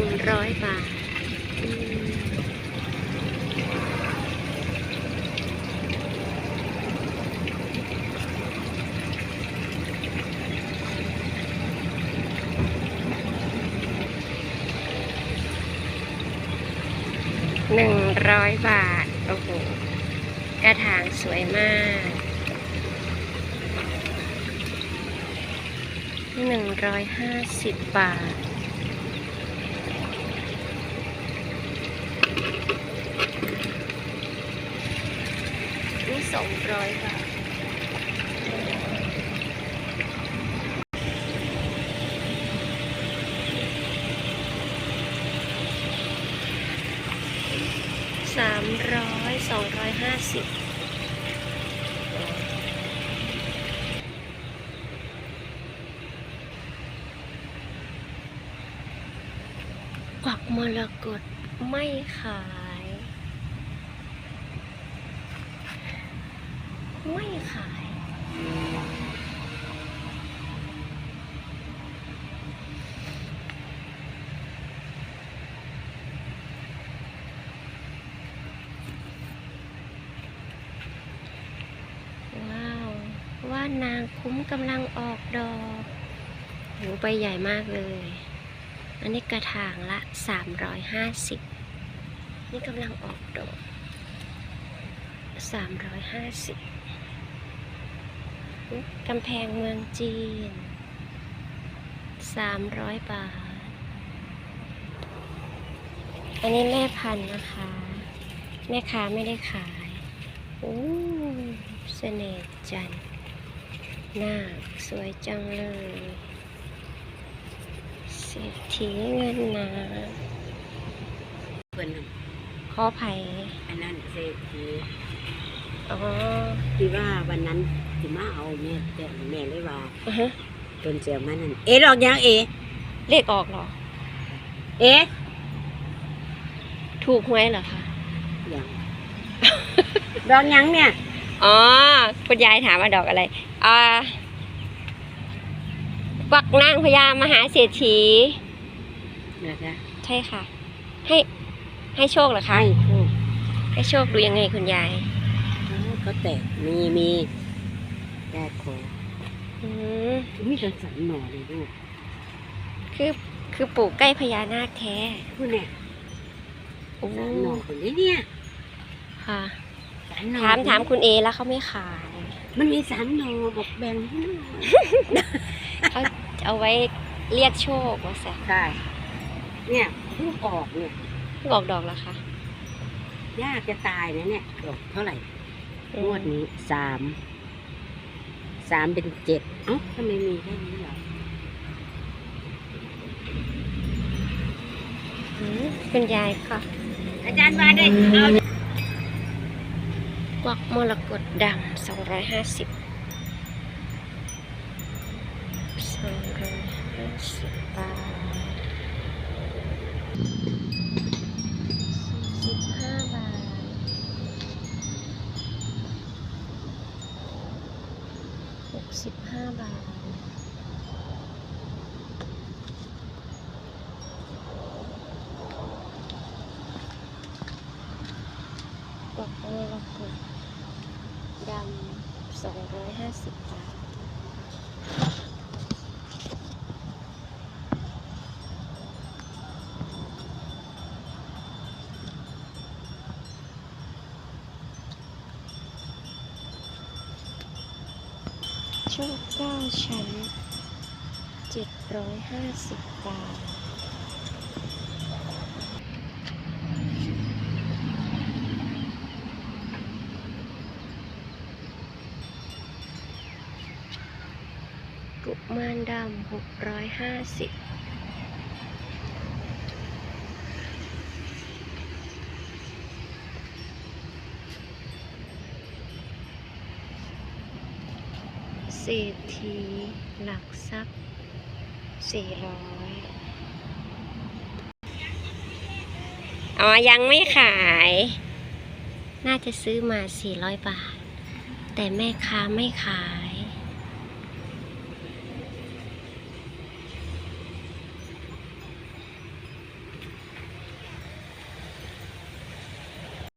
นึ่งร้อยบาทหนึ่งร้อยบาท โอ้โห กระถางสวยมากหนึ่งร้อยห้าสิบบาท นี่สองร้อยบาทสามร้อยสองร้อยห้าสิบกวักมรกต ไม่ขาย ไม่ขาย ว้าว ว่านางคุ้มกำลังออกดอกโหใบใหญ่มากเลย อันนี้กระถางละ 350 นี่กำลังออกดอก350กำแพงเมืองจีน300บาท อันนี้แม่พันธุ์นะคะ แม่ค้าไม่ได้ขายโอ้เสน่ห์จันหน้าสวยจังเลยเศรษฐีเงินนาเพิ่นน่ะ ขอไผ่อันนั้นเศรษฐีอ๋อที่ว่าวันนั้นที่มาเอาแม่แต่แม่เลยว่าอือฮะจนเสียมานั่นเอ๊ะดอกยังเอ๊ะเลขออกเหรอ เอ๊ะถูกหวยเหรอคะ ยังดอกยังเนี่ย อ๋อ คุณยายถามว่าดอกอะไร อ่าปักนางพญามหาเศรษฐีเดี๋ยวนะใช่ค่ะ ให้ ให้โชคเหรอคะ ให้โชคให้โชคดูยังไงคุณยาย อ้าวก็แตกมีมีแตกโคอืมมีกระสันหน่อเลยลูกคือคือปลูกใกล้พญานาคแท้พูดเนี่ยโอ้สันหน่อคนนี้เนี่ยค่ะ สันหน่อถามถามคุณเอแล้วเขาไม่ขายมันมีสันหน่อบอกแบ่งให้หน่อยเขาเอาไว้เรียกโชคว่าแสใช่เนี่ยเพิ่งออกเนี่ย ออกดอกแล้วคะยากจะตายนะเนี่ยดอกเท่าไหร่งวดนี้สามสามเป็นเจ็ดเอ้าทำไมมีแค่นี้เหรออืมคุณยายก็อาจารย์มาได้เอากวักมรกตดำสองร้อยห้าสิบสองร้อยห้าสิบบาทสี่สิบห้าบาทหก สิบห้าบาท กวักมรกตดำสองร้อยห้าสิบ ช่วงเก้าชั้น 750 บาท กุมารดำ 650 เศรษฐีหลักทรัพย์สี่ร้อยอ๋อ ยังไม่ขาย น่าจะซื้อมาสี่ร้อยบาท แต่แม่ค้าไม่ขาย